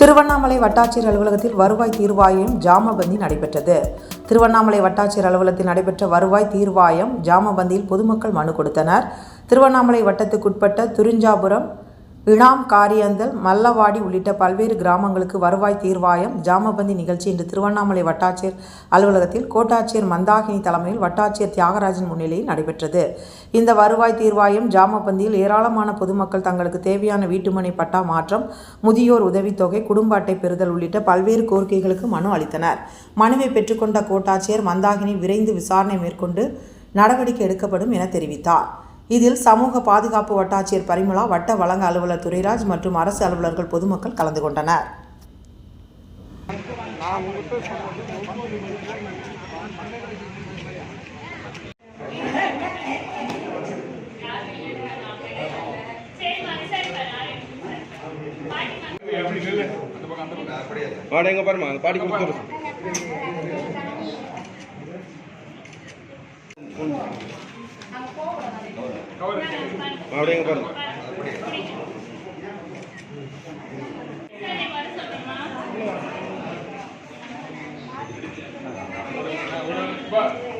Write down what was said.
திருவண்ணாமலை வட்டாட்சியர் அலுவலகத்தில் வருவாய் தீர்வாயம் ஜாமபந்தி நடைபெற்றது. திருவண்ணாமலை வட்டாட்சியர் அலுவலகத்தில் நடைபெற்ற வருவாய் தீர்வாயம் ஜாமபந்தியில் பொதுமக்கள் மனு கொடுத்தனர். திருவண்ணாமலை வட்டத்துக்குட்பட்ட துரிஞ்சாபுரம் இனாம் காரியந்தல் மல்லவாடி உள்ளிட்ட பல்வேறு கிராமங்களுக்கு வருவாய் தீர்வாயம் ஜாமபந்தி நிகழ்ச்சி இன்று திருவண்ணாமலை வட்டாட்சியர் அலுவலகத்தில் கோட்டாட்சியர் மந்தாகினி தலைமையில் வட்டாட்சியர் தியாகராஜன் முன்னிலையில் நடைபெற்றது. இந்த வருவாய் தீர்வாயம் ஜாமபந்தியில் ஏராளமான பொதுமக்கள் தங்களுக்கு தேவையான வீட்டுமனை பட்டா மாற்றம் முதியோர் உதவித்தொகை குடும்ப அட்டை பெறுதல் உள்ளிட்ட பல்வேறு கோரிக்கைகளுக்கு மனு அளித்தனர். மனுவை பெற்றுக்கொண்ட கோட்டாட்சியர் மந்தாகினி விரைந்து விசாரணை மேற்கொண்டு நடவடிக்கை எடுக்கப்படும் என தெரிவித்தார். இதில் சமூக பாதுகாப்பு வட்டாட்சியர் பரிமளா வட்ட வழங்க அலுவலர் துரைராஜ் மற்றும் அரசு அலுவலர்கள் பொதுமக்கள் கலந்து கொண்டனர். பாருமா பாடி கொடுத்துருக்கோம் அப்படிங்க பாருங்க But...